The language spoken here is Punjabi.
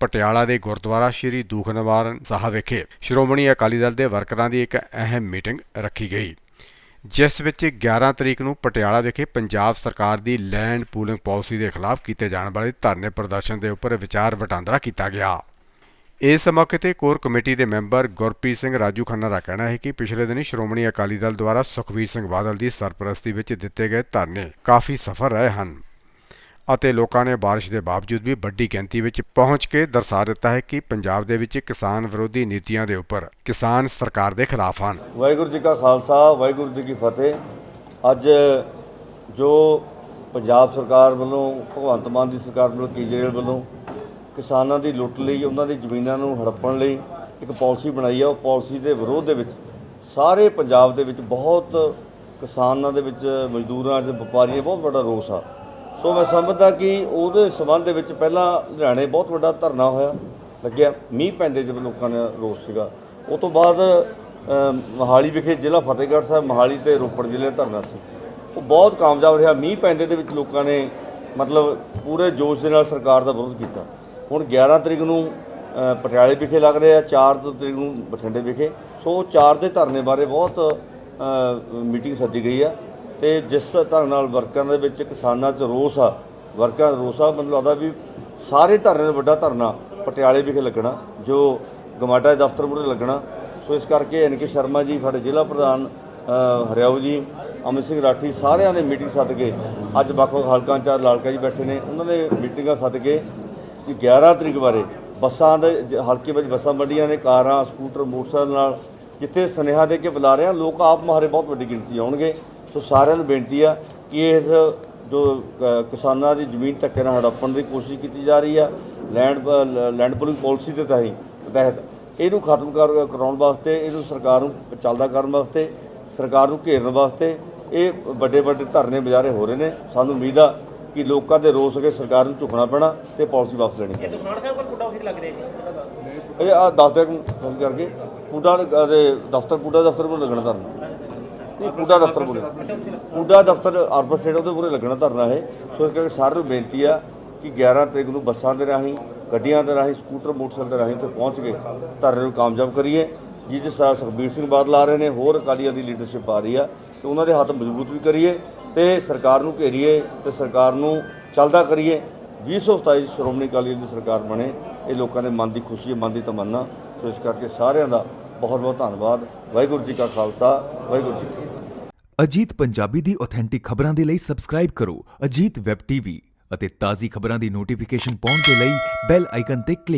ਪਟਿਆਲਾ ਦੇ ਗੁਰਦੁਆਰਾ ਸ੍ਰੀ ਦੂਖ ਨਿਵਾਰਨ ਸਾਹਿਬ ਵਿਖੇ ਸ਼੍ਰੋਮਣੀ ਅਕਾਲੀ ਦਲ ਦੇ ਵਰਕਰਾਂ ਦੀ ਇੱਕ ਅਹਿਮ ਮੀਟਿੰਗ ਰੱਖੀ ਗਈ, ਜਿਸ ਵਿੱਚ 11 ਤਰੀਕ ਨੂੰ ਪਟਿਆਲਾ ਵਿਖੇ ਪੰਜਾਬ ਸਰਕਾਰ ਦੀ ਲੈਂਡ ਪੂਲਿੰਗ ਪਾਲਿਸੀ ਦੇ ਖਿਲਾਫ ਕੀਤੇ ਜਾਣ ਵਾਲੇ ਧਰਨੇ ਪ੍ਰਦਰਸ਼ਨ ਦੇ ਉੱਪਰ ਵਿਚਾਰ ਵਟਾਂਦਰਾ ਕੀਤਾ ਗਿਆ। ਇਸ ਮੌਕੇ ਤੇ ਕੋਰ ਕਮੇਟੀ ਦੇ ਮੈਂਬਰ ਗੁਰਪ੍ਰੀਤ ਸਿੰਘ ਰਾਜੂ ਖੰਨਾ ਦਾ ਕਹਿਣਾ ਹੈ ਕਿ ਪਿਛਲੇ ਦਿਨੀ ਸ਼੍ਰੋਮਣੀ ਅਕਾਲੀ ਦਲ ਦੁਆਰਾ ਸੁਖਬੀਰ ਸਿੰਘ ਬਾਦਲ ਦੀ ਸਰਪ੍ਰਸਤੀ ਵਿੱਚ ਦਿੱਤੇ ਗਏ ਧਰਨੇ ਕਾਫੀ ਸਫਲ ਰਹੇ ਹਨ। ਅਤੇ ਲੋਕਾਂ ਨੇ ਬਾਰਿਸ਼ ਦੇ ਬਾਵਜੂਦ ਵੀ ਵੱਡੀ ਗਿਣਤੀ ਵਿੱਚ ਪਹੁੰਚ ਕੇ ਦਰਸਾ ਦਿੱਤਾ ਹੈ ਕਿ ਪੰਜਾਬ ਦੇ ਵਿੱਚ ਕਿਸਾਨ ਵਿਰੋਧੀ ਨੀਤੀਆਂ ਦੇ ਉੱਪਰ ਕਿਸਾਨ ਸਰਕਾਰ ਦੇ ਖਿਲਾਫ ਹਨ। ਵਾਹਿਗੁਰੂ ਜੀ ਕਾ ਖਾਲਸਾ, ਵਾਹਿਗੁਰੂ ਜੀ ਕੀ ਫਤਿਹ। ਅੱਜ ਜੋ ਪੰਜਾਬ ਸਰਕਾਰ ਵੱਲੋਂ, ਭਗਵੰਤ ਮਾਨ ਦੀ ਸਰਕਾਰ ਵੱਲੋਂ, ਕੇਜਰੀਵਾਲ ਵੱਲੋਂ ਕਿਸਾਨਾਂ ਦੀ ਲੁੱਟ ਲਈ, ਉਹਨਾਂ ਦੀ ਜ਼ਮੀਨਾਂ ਨੂੰ ਹੜੱਪਣ ਲਈ ਇੱਕ ਪਾਲਿਸੀ ਬਣਾਈ ਹੈ ਉਹ ਪਾਲਿਸੀ ਦੇ ਵਿਰੋਧ ਦੇ ਵਿੱਚ ਸਾਰੇ ਪੰਜਾਬ ਦੇ ਵਿੱਚ ਬਹੁਤ ਕਿਸਾਨਾਂ ਦੇ ਵਿੱਚ ਮਜ਼ਦੂਰਾਂ ਤੇ ਵਪਾਰੀਆਂ ਬਹੁਤ ਵੱਡਾ ਰੋਸ ਆ। ਸੋ ਮੈਂ ਸਮਝਦਾ ਕਿ ਉਹਦੇ ਸਬੰਧ ਦੇ ਵਿੱਚ ਪਹਿਲਾਂ ਲੁਧਿਆਣੇ ਬਹੁਤ ਵੱਡਾ ਧਰਨਾ ਹੋਇਆ ਲੱਗਿਆ ਮੀਂਹ ਪੈਂਦੇ ਜਦੋਂ ਲੋਕਾਂ ਨੇ ਰੋਸ ਸੀਗਾ। ਉਹ ਤੋਂ ਬਾਅਦ ਅ, ਮੋਹਾਲੀ ਵਿਖੇ ਜ਼ਿਲ੍ਹਾ ਫਤਿਹਗੜ੍ਹ ਸਾਹਿਬ ਮੋਹਾਲੀ ਤੇ ਰੋਪੜ ਜ਼ਿਲ੍ਹੇ ਧਰਨਾ ਸੀ। ਉਹ ਬਹੁਤ ਕਾਮਯਾਬ ਰਿਹਾ। ਮੀਂਹ ਪੈਂਦੇ ਦੇ ਵਿੱਚ ਲੋਕਾਂ ਨੇ ਮਤਲਬ ਪੂਰੇ ਜੋਸ਼ ਦੇ ਨਾਲ ਸਰਕਾਰ ਦਾ ਵਿਰੋਧ ਕੀਤਾ। ਹੁਣ 11 ਤਰੀਕ ਨੂੰ ਪਟਿਆਲੇ ਵਿਖੇ ਲੱਗ ਰਿਹਾ 4 ਤਰੀਕ ਨੂੰ ਬਠਿੰਡੇ ਵਿਖੇ। ਸੋ ਉਹ ਚਾਰ ਦੇ ਧਰਨੇ ਬਾਰੇ ਬਹੁਤ ਮੀਟਿੰਗ ਸੱਦੀ ਗਈ ਆ। ਤੇ ਜਿਸ ਢੰਗ ਨਾਲ ਵਰਕਰਾਂ ਦੇ ਵਿੱਚ ਕਿਸਾਨਾਂ 'ਚ ਰੋਸ ਆ ਵਰਕਰਾਂ ਦਾ ਰੋਸ ਆ ਮੈਨੂੰ ਲੱਗਦਾ ਵੀ ਸਾਰੇ ਧਰਨੇ ਦਾ ਵੱਡਾ ਧਰਨਾ ਪਟਿਆਲੇ ਵਿਖੇ ਲੱਗਣਾ ਜੋ ਗਮਾਡਾ ਦੇ ਦਫ਼ਤਰ ਮੂਹਰੇ ਲੱਗਣਾ। ਸੋ ਇਸ ਕਰਕੇ ਐਨ ਕੇ ਸ਼ਰਮਾ ਜੀ ਸਾਡੇ ਜ਼ਿਲ੍ਹਾ ਪ੍ਰਧਾਨ ਅ, ਹਰਿਆਊ ਜੀ ਅਮਿਤ ਸਿੰਘ ਰਾਠੀ ਸਾਰਿਆਂ ਨੇ ਮੀਟਿੰਗ ਸੱਦ ਕੇ ਅੱਜ ਵੱਖ-ਵੱਖ ਹਲਕਾਂ 'ਚ ਲਾਲਕਾ ਜੀ ਬੈਠੇ ਨੇ ਉਹਨਾਂ ਨੇ ਮੀਟਿੰਗਾਂ ਸੱਦ ਕੇ ਕਿ 11 ਤਰੀਕ ਬਾਰੇ ਬੱਸਾਂ ਦੇ ਜ- ਹਲਕੇ ਵਿੱਚ ਬੱਸਾਂ ਵੰਡੀਆਂ ਨੇ ਕਾਰਾਂ ਸਕੂਟਰ ਮੋਟਰਸਾਈਕਲ ਨਾਲ ਜਿੱਥੇ ਸੁਨੇਹਾ ਦੇ ਕੇ ਬੁਲਾ ਰਹੇ ਆ ਲੋਕ ਆਪ ਮਾਰੇ ਬਹੁਤ ਵੱਡੀ ਗਿਣਤੀ ਆਉਣਗੇ। ਸੋ ਸਾਰਿਆਂ ਨੂੰ ਬੇਨਤੀ ਆ ਕਿ ਇਸ ਜੋ ਕਿਸਾਨਾਂ ਦੀ ਜ਼ਮੀਨ ਧੱਕੇ ਨਾਲ ਹੜੱਪਣ ਦੀ ਕੋਸ਼ਿਸ਼ ਕੀਤੀ ਜਾ ਰਹੀ ਆ ਲੈਂਡ ਲੈਂਡ ਪੂਲਿੰਗ ਪਾਲਿਸੀ ਦੇ ਤਹਿਤ ਤਹਿਤ। ਇਹਨੂੰ ਖਤਮ ਕਰ ਕਰਾਉਣ ਵਾਸਤੇ ਇਹਨੂੰ ਸਰਕਾਰ ਨੂੰ ਚੱਲਦਾ ਕਰਨ ਵਾਸਤੇ ਸਰਕਾਰ ਨੂੰ ਘੇਰਨ ਵਾਸਤੇ ਇਹ ਵੱਡੇ ਵੱਡੇ ਧਰਨੇ ਬਜ਼ਾਰੇ ਹੋ ਰਹੇ ਨੇ। ਸਾਨੂੰ ਉਮੀਦ ਆ ਕਿ ਲੋਕਾਂ ਦੇ ਰੋਸ ਅਗੇ ਸਰਕਾਰ ਨੂੰ ਝੁਕਣਾ ਪੈਣਾ ਤੇ ਪਾਲਿਸੀ ਵਾਪਸ ਲੈਣੀ। ਪੈਣੀ ਇਹ ਆ ਦਫ਼ਤਰ ਫੋਨ ਕਰਕੇ ਪੂਡਾ ਦੇ ਦਫ਼ਤਰ ਪੂਡਾ ਦਫ਼ਤਰ ਨੂੰ ਲੱਗਣਾ ਧਰਨਾ। ਨਹੀਂ ਪੂਡਾ ਦਫ਼ਤਰ ਮੂਹਰੇ ਪੂਡਾ ਦਫ਼ਤਰ ਅਰਬਨ ਸਟੇਟ ਉਹਦੇ ਮੂਹਰੇ ਲੱਗਣਾ ਧਰਨਾ ਹੈ ਸੋ ਇਸ ਕਰਕੇ ਸਾਰਿਆਂ ਨੂੰ ਬੇਨਤੀ ਆ ਕਿ 11 ਤਰੀਕ ਨੂੰ ਬੱਸਾਂ ਦੇ ਰਾਹੀਂ, ਗੱਡੀਆਂ ਦੇ ਰਾਹੀਂ, ਸਕੂਟਰ, ਮੋਟਰਸਾਈਕਲ ਦੇ ਰਾਹੀਂ ਉੱਥੇ ਪਹੁੰਚ ਕੇ ਧਰਨੇ ਨੂੰ ਕਾਮਯਾਬ ਕਰੀਏ। ਜਿਸ ਦੇ ਸਾਹ ਸੁਖਬੀਰ ਸਿੰਘ ਬਾਦਲ ਆ ਰਹੇ ਨੇ, ਹੋਰ ਅਕਾਲੀਆਂ ਦੀ ਲੀਡਰਸ਼ਿਪ ਆ ਰਹੀ ਆ, ਤੇ ਉਹਨਾਂ ਦੇ ਹੱਥ ਮਜ਼ਬੂਤ ਵੀ ਕਰੀਏ ਤੇ ਸਰਕਾਰ ਨੂੰ ਘੇਰੀਏ ਤੇ ਸਰਕਾਰ ਨੂੰ ਚੱਲਦਾ ਕਰੀਏ। 2027 ਸ਼੍ਰੋਮਣੀ ਅਕਾਲੀ ਦਲ ਦੀ ਸਰਕਾਰ ਬਣੇ, ਇਹ ਲੋਕਾਂ ਦੇ ਮਨ ਦੀ ਖੁਸ਼ੀ ਹੈ, ਮਨ ਦੀ ਤਮੰਨਾ। ਸੋ ਇਸ ਕਰਕੇ ਸਾਰਿਆਂ ਦਾ ਬਹੁਤ ਬਹੁਤ ਧੰਨਵਾਦ। ਵਾਹਿਗੁਰੂ ਜੀ ਕਾ ਖਾਲਸਾ, ਵਾਹਿਗੁਰੂ ਜੀ ਕੀ ਅਜੀਤ ਪੰਜਾਬੀ ਦੀ ਆਥੈਂਟਿਕ ਖਬਰਾਂ ਦੇ ਲਈ ਸਬਸਕ੍ਰਾਈਬ ਕਰੋ ਅਜੀਤ ਵੈਬ ਟੀਵੀ ਅਤੇ ਤਾਜ਼ੀ ਖਬਰਾਂ ਦੀ ਨੋਟੀਫਿਕੇਸ਼ਨ ਪਾਉਣ ਦੇ ਲਈ ਬੈਲ ਆਈਕਨ ਤੇ ਕਲਿੱਕ